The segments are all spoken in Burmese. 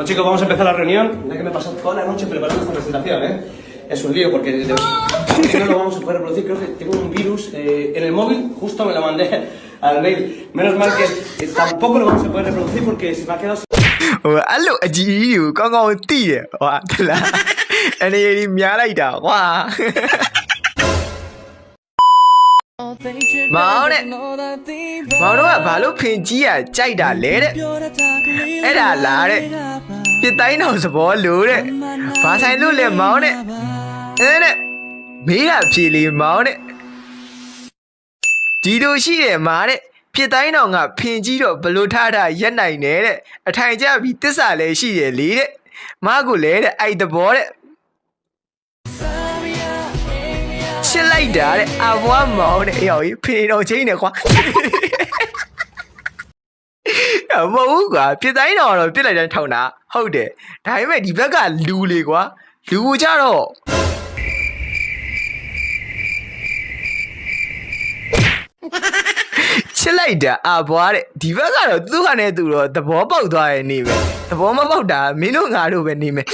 Bueno, chicos, vamos a empezar la reunión. Mira que me pasó toda la noche preparando esta presentación, ¿eh? Es un lío porque de... no lo vamos a poder reproducir. Creo que tengo un virus eh, en el móvil, justo me lo mandé al mail. Menos mal que eh, tampoco lo vamos a poder reproducir porque se me ha quedado. ¡Aló! ¡Giu! ¡Con tío! ¡Guau! ¡Te la! ¡Ani, ni me ha များလိုက်တာကွာမောင်နဲ့မောင်တို့ကဘာလို့ဖင်ကြီးอ่ะကြိုက်တာလဲတဲ့အဲ့ဒါလားတဲ့ပြစ်တိုင်းတော်သဘောလို့တဲ့ဘာဆိုင်လို့လဲမောင်နဲ့အဲ့တဲ့မေးတာဖြေလေမောင်နဲ့ဒီလိုရှိတယ်မာတဲ့ပြစ်တိုင်းတော်ကဖင်ကြီးတော့ဘလို့ထားတာရက်နိုင်နေတဲ့အထိုင်ကျပြီးတစ္ဆာလည်းရှိတယ်လေတဲ့မကူလဲတဲ့အဲ့သဘောတဲ့ စ်လိုက်တာတဲ့အဘွားမောင်တဲ့အေးဟောဖေတော်ချင်းနေကွာအမဟုတ်ကွာပြစ်တိုင်းတော်တော့ပြစ်လိုက်တိုင်းထောင်တာဟုတ်တယ်ဒါပေမဲ့ဒီဘက်ကလူလေကွာလူကိုကြတော့ချစ်လိုက်တာအဘွားတဲ့ဒီဘက်ကတော့သူ့ဟာနဲ့သူတော့သဘောပေါက်သွားရဲ့နေပဲသဘောမပေါက်တာမင်းတို့ငါတို့ပဲနေမယ်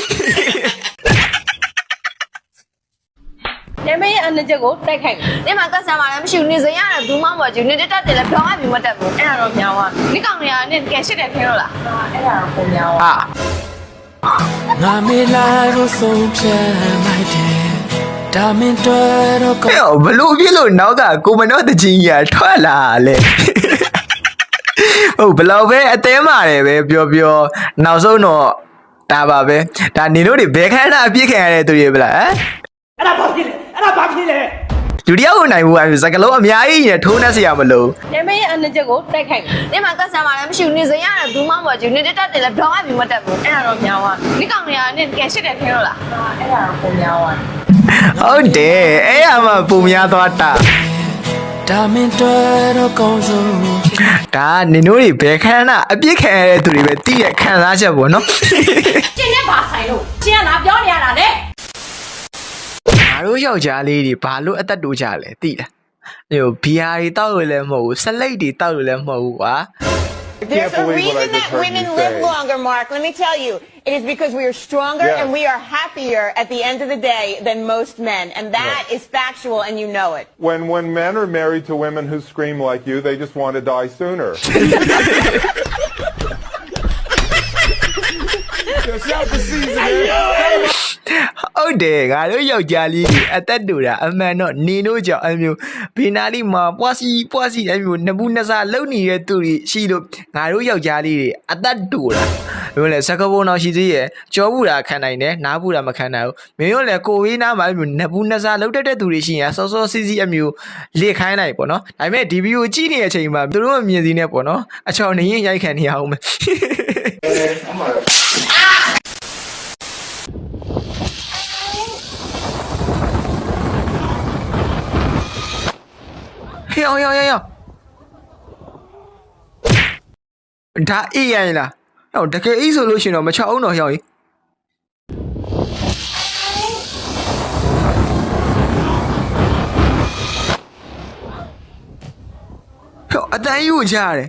နာ မည်ရဲ့အနချက်ကိုတိုက်ခိုက်မယ်နေမှာကတ်ဆာမာလည်းမရှိဘူးနေစရင်ရတယ်ဘူးမပေါ်ဘူးနေတက်တယ်လည်းဘောင်းအပြင်မတက်ဘူးအဲ့ဒါတော့မြောင်းသွားဒီကောင်တွေကနဲ့တကယ်ရှစ်တယ်ထင်လို့လားအဲ့ဒါတော့ပုံမြောင်းဟာငါမေလာလို့ဆုံးဖြတ်လိုက်တယ်ဒါမင်းတွေ့တော့ကောဟဲ့ဘလို့ဖြစ်လို့နောက်ကကိုမနောတချင်းကြီးကထွက်လာလေဟုတ်ဘလောက်ပဲအသေးမာတယ်ပဲပြောပြောနောက်ဆုံးတော့ဒါပါပဲဒါနေတို့တွေဘယ်ခန်းတာအပြစ်ခံရတဲ့သူတွေဗလားဟမ် ¡Era fácil! ¡Era fácil! လူ တယောက်ကိုနိုင်ဘူးအဲစကလုံးအများကြီးနဲ့ထိုးနှက်စရာမလိုနာမည်ရဲ့အနချက်ကိုတိုက်ခိုက်မယ်နေမှာကတ်ဆာမာလည်းမရှိဘူးနေစရင်ရတယ်ဘူးမပေါ်ဘူးနေတက်တယ်လည်းဘောင်းအပြင်မတက်ဘူးအဲ့ဒါတော့မြောင်းသွားဒီကောင်တွေကနဲ့တကယ်ရှစ်တယ်ထင်လို့လားအဲ့ဒါတော့ပုံမြောင်းသွားဟုတ်တယ်အဲ့ရမှာပုံများသွားတာဒါမင်းတွေ့တော့ကောင်းဆုံးဒါနေတို့တွေဘယ်ခန်းတာအပြစ်ခံရတဲ့သူတွေပဲတည်ရခံစားချက်ပေါ့နော်ကျင်းနဲ့ဘာဆိုင်လို့ကျင်းကလာပြောနေရတာလေငါ တို့ယောက်ျားလေးတွေဘာလို့အသက်တိုးကြလဲသိလားဟိုဘီယာတွေတောက်လို့လည်းမဟုတ်ဘူးဆက်လိတ်တွေတောက်လို့လည်းမဟုတ်ဘူးကွာ There's a reason that women live longer, Mark. Let me tell you. It is because we are stronger Yeah. and we are happier at the end of the day than most men. And that is factual and you know it. When when men are married to women who scream like you, they just want to die sooner. ဟုတ်တယ်ငါတို့ယောက်ျားလေးတွေအသက်တူတာအမှန်တော့နေတို့ကြောင့်အမျိုးဘေးနာလေးမှာပွားစီပွားစီအမျိုးနဘူးနစားလုံနေတဲ့သူတွေရှိလို့ငါတို့ယောက်ျားလေးတွေအသက်တူတာဘယ်လိုလဲစကဘုံတော့ရှိသေးရဲ့ကြောဘူးတာခံနိုင်တယ်နားဘူးတာမခံနိုင်ဘူးမင်းတို့လည်းကိုဝေးနားမှာအမျိုးနဘူးနစားလုံတတ်တဲ့သူတွေရှိရင်စောစောစီးစီးအမျိုးလေခိုင်းနိုင်ပေါ့နော်ဒါပေမဲ့ဒီဗီဒီယိုကြည့်နေတဲ့အချိန်မှာသူတို့အမြင်စီနဲ့ပေါ့နော်အချောင်နေရင်ရိုက်ခံနေရအောင်မယ် ဟေးအောင်ရောက်ရောက်ရောက်ဒါအေးရင်လားဟောတကယ်အေးဆိုလို့ရှရင်တော့မချအောင်တော့ရောက်ရင်ဟောအတန်ကြီးကိုချရတယ်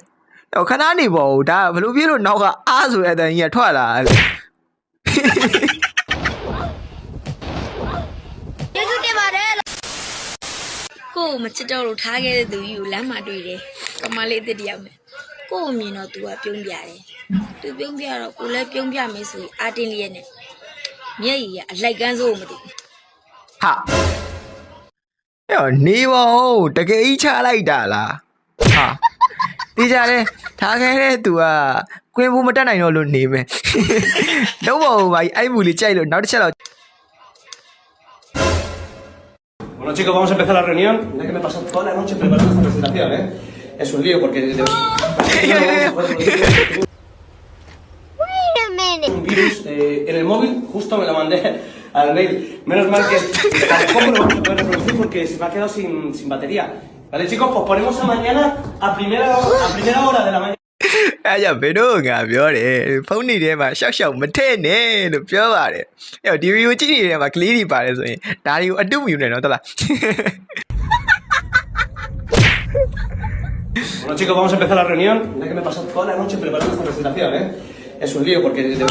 ဟောခဏနေပေါ့ဒါဘယ်လိုပြေလို့နောက်ကအားဆိုတဲ့အတန်ကြီးကထွက်လာတယ် ကျေးဇူးတင်ပါတယ် ကိုကိုမချစ်တော့လို့ထားခဲ့တဲ့သူကြီးကိုလမ်းမှာတွေ့တယ်ကမလေးအစ်တစ်တယောက်နဲ့ကိုကိုမြင်တော့ तू ကပြုံးပြတယ်သူပြုံးပြတော့ကိုလည်းပြုံးပြမယ်ဆိုရင်အာတင်းလေးရဲ့နဲ့မျက်ရည်ကအလိုက်ကန်းစိုးကိုမသိဘူးဟာဟဲ့နေပါဦးတကယ်ကြီးချလိုက်တာလားဟာဒီကြတယ်ထားခဲ့တဲ့သူကကွင်းဘူးမတက်နိုင်တော့လို့နေမယ်တော့ပါဦးဗျအဲ့မူလေးကြိုက်လို့နောက်တစ်ချက်တော့ Bueno, chicos, vamos a empezar la reunión. Ya que me he pasado toda la noche preparando esta presentación, ¿eh? Es un lío porque un virus eh, en el móvil, justo me lo mandé al mail. Menos mal que tampoco lo vamos a poder reproducir porque se me ha quedado sin, sin batería. Vale, chicos, pues ponemos a mañana a primera, a primera hora de la mañana. အဲ့ကြောင့်ဘယ်တော့ငါပြောတယ်ဖုန်းနေထဲမှာရှောက်ရှောက်မထည့်နဲ့လို့ပြောပါတယ်အဲ့တော့ဒီဗီဒီယိုကြည့်နေတဲ့ထဲမှာကလေးတွေပါတယ်ဆိုရင်ဒါတွေကိုအတုမယူနဲ့နော်တလား Bueno, chicos, vamos a empezar la reunión. Ya que me he pasado toda la noche preparando esta presentación, ¿eh? es un lío porque de- de-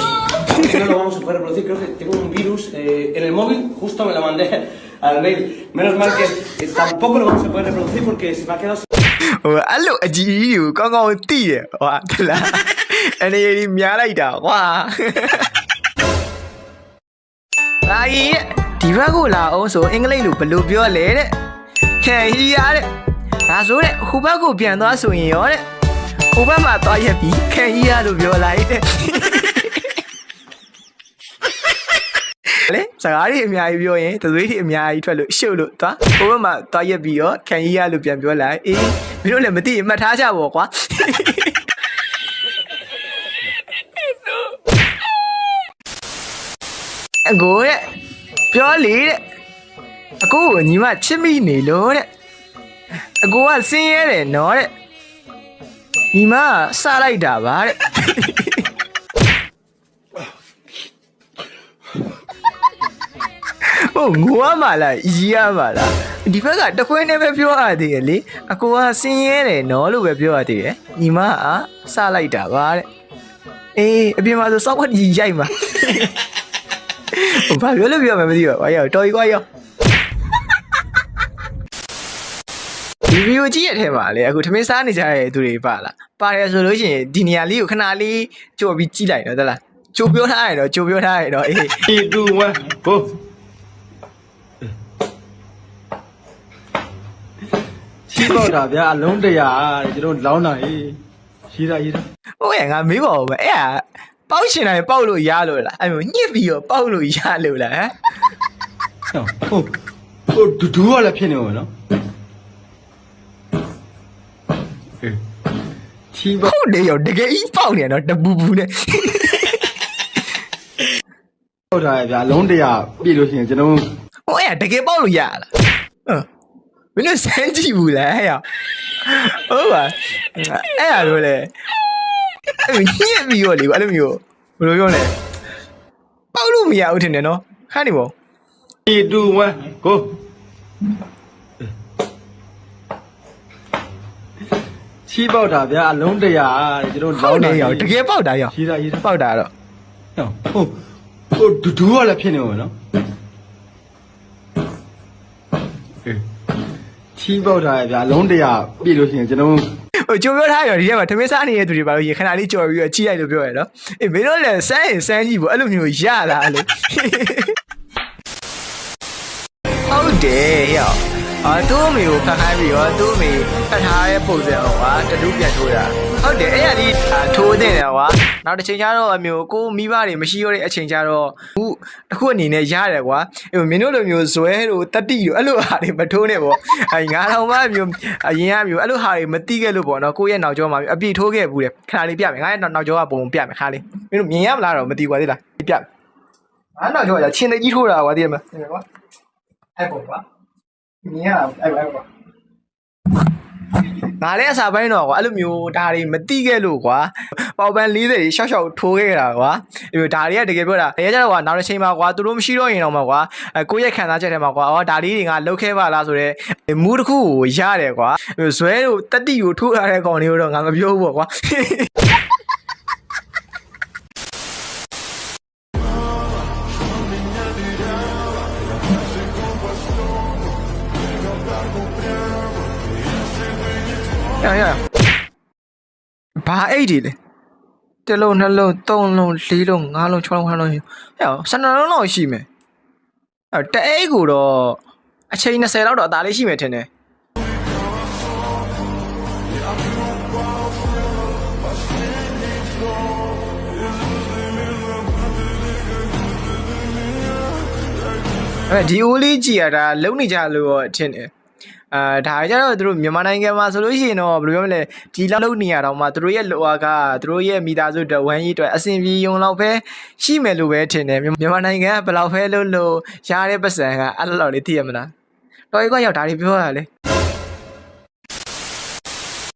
si no lo vamos a poder reproducir. Creo que tengo un virus eh, en el móvil, justo me lo mandé al mail. Menos mal que eh, tampoco lo vamos a poder reproducir porque se me ha quedado ဟိုအဲ့လိုအကြီးကြီးကိုကောင်းကောင်းသိတယ်ဟွာတလားအနေရီများလိုက်တာကွာလာကြီးဒီဘက်ကိုလာအောင်ဆိုအင်္ဂလိပ်လိုဘယ်လိုပြောလဲတဲ့ခံဟီရတဲ့ဒါဆိုတဲ့ဟိုဘက်ကိုပြန်သွားဆိုရင်ရောတဲ့ဟိုဘက်မှာသွားရက်ပြီးခံဟီရလို့ပြောလိုက်တဲ့လေစကားတွေအများကြီးပြောရင်သွေးတွေအများကြီးထွက်လို့ရှုပ်လို့သွားဟိုဘက်မှာသွားရက်ပြီးရောခံကြီးရလို့ပြန်ပြောလိုက်အေး မင်းတို့လည်းမသိရင်မှတ်ထားကြပါကွာအကိုတဲ့ပြောလေတဲ့အကိုကိုညီမချစ်မိနေလို့တဲ့အကိုကစင်းရဲတယ်နော်တဲ့ညီမကစလိုက်တာပါတဲ့ဟုတ်ငိုရမှာလားရီရမှာလား ဒီဘက်ကတခွင်းနဲ့ပဲပြောရသေးတယ်လေအကိုကစင်းရဲတယ်နော်လို့ပဲပြောရသေးတယ်ညီမကစလိုက်တာပါတဲ့အေးအပြင်မှာဆိုစောက်ခွက်ကြီးရိုက်မှာဘာပြောလို့ပြောမှမသိဘူးဘာရောက်တော်ကြီးကွာရောက်ဒီဗီဒီယိုကြည့်ရတဲ့ထဲမှာလေအခုထမင်းစားနေကြတဲ့သူတွေပါလားပါတယ်ဆိုလို့ရှိရင်ဒီနေရာလေးကိုခဏလေးကြော်ပြီးကြည့်လိုက်တော့သလားကြိုပြောထားရတော့ကြိုပြောထားရတော့အေး3 2 1 go ရှိတော့တာဗျာအလုံးတရာတဲ့ကျွန်တော်လောင်းတာဟေးရှိတာရှိတာဟုတ်ရဲ့ငါမေးပါဦးမယ်အဲ့ဒါပေါက်ရှင်တိုင်းပေါက်လို့ရလို့လားအဲ့မျိုးညှစ်ပြီးတော့ပေါက်လို့ရလို့လားဟမ်ဟုတ်ဟုတ်ဒူဒူကလည်းဖြစ်နေမှာနော်အေးချီပါဟုတ်တယ်ရောတကယ်ကြီးပေါက်နေရတော့တပူပူနဲ့ဟုတ်တာဗျာအလုံးတရာပြည့်လို့ရှိရင်ကျွန်တော်ဟိုအဲ့ဒါတကယ်ပေါက်လို့ရလားဟမ် မင်းတို့စမ်းကြည့်ဘူးလားဟဲ့ရဟုတ်ပါအဲ့ဒါလို့လေအဲ့မျိုးညှစ်ပြီးတော့လေအဲ့လိုမျိုးဘယ်လိုပြောလဲပေါက်လို့မရဘူးထင်တယ်နော်ခါနေပေါ့3 2 1 go ချီပေါက်တာဗျာအလုံးတရာတဲ့ကျွန်တော်ဟုလောတ်င်းတတာယ်ရောတကယ်ပေါက်တာရောရှိတာရှိတာပေါက်တာတော့ဟုတ်ဟုတ်ဒူဒူကလည်းဖြစ်နေမှာနော်အေး ချီပေါက်တာဗျာအလုံးတရာပြည့်လို့ရှိရင်ကျွန်တော်ဟိုကြိုပြောထားရောဒီထဲမှာသမင်းစားနေတဲ့သူတွေပါလို့ရေခဏလေးကြော်ပြီးတော့ကြီးလိုက်လို့ပြောရနော်အေးမင်းတို့လည်းစမ်းရင်စမ်းကြည့်ပေါ့အဲ့လိုမျိုးရလာလို့ဟုတ်တယ်ရောအာသူ့အမေကိုဖတ်ခိုင်းပြီးတော့သူ့အမေဖတ်ထားတဲ့ပုံစံဟောကွာတတူးပြန်ထိုးတာဟုတ်တယ်အဲ့ရလေးအာထိုးတဲ့တယ်ကွာ နောက်တစ်ချိန်ကျတော့အမျိုးကိုမိဘတွေမရှိရတဲ့အချိန်ကျတော့ခုတစ်ခုအနေနဲ့ရတယ်ကွာအေးမင်းတို့လိုမျိုးဇွဲတို့တတိတို့အဲ့လိုဟာတွေမထိုးနဲ့ပေါ့အဲငါတော့မှအမျိုးအရင်ကမျိုးအဲ့လိုဟာတွေမတိခဲ့လို့ပေါ့နော်ကိုယ့်ရဲ့နောက်ကျောမှာအပြည့်ထိုးခဲ့ဘူးတယ်ခဏလေးပြမယ်ငါရဲ့နောက်ကျောကပုံပြမယ်ခါလေးမင်းတို့မြင်ရမလားတော့မသိပါသေးလားပြမယ်ငါနောက်ကျောကချင်းသိကြီးထိုးတာကွာသိရမလားသိရကွာအဲ့ပေါ့ကွာမြင်ရအဲ့ပေါ့အဲ့ပေါ့ ငါလည်းအစာပိုင်းတော့ကွာအဲ့လိုမျိုးဒါတွေမတိခဲ့လို့ကွာပေါပန်း40တွေရှောက်ရှောက်ထိုးခဲ့တာကွာဒီဒါတွေကတကယ်ပြောတာတကယ်ကြတော့ကွာနောက်တစ်ချိန်မှာကွာသူတို့မရှိတော့ရင်တော့မှာကွာအဲကိုယ့်ရဲ့ခံစားချက်ထဲမှာကွာအော်ဒါလေးတွေငါလုတ်ခဲ့ပါလားဆိုတော့မူးတစ်ခုကိုရတယ်ကွာဇွဲတို့တက်တိကိုထိုးထားတဲ့ကောင်လေးတော့ငါမပြောဘူးပေါ့ကွာ ရရဘာအိတ်ဒီလဲတစ်လုံးနှစ်လုံးသုံးလုံးလေးလုံးငါးလုံးခြောက်လုံးခါလုံးဟဲ့ဆန္ဒလုံးတော့ရှိမယ်အဲတအိတ်ကိုတော့အချိန်20လောက်တော့အသာလေးရှိမယ်ထင်တယ်အဲဒီအိုးလေးကြည်ရတာလုံနေကြလို့တော့ထင်တယ် အာဒါကြတော့သူတို့မြန်မာနိုင်ငံမှာဆိုလို့ရှိရင်တော့ဘယ်လိုပြောမလဲဒီလောက်လုံနေရတော့မှသူတို့ရဲ့လိုအားကသူတို့ရဲ့မိသားစုတဝမ်းကြီးအတွက်အဆင်ပြေုံလောက်ပဲရှိမယ်လို့ပဲထင်တယ်မြန်မာနိုင်ငံကဘယ်လောက်ပဲလို့လို့ရတဲ့ပတ်စံကအဲ့လောက်လေးသိရမလားတော်ကြီးကရောက်ဒါတွေပြောရတာလေ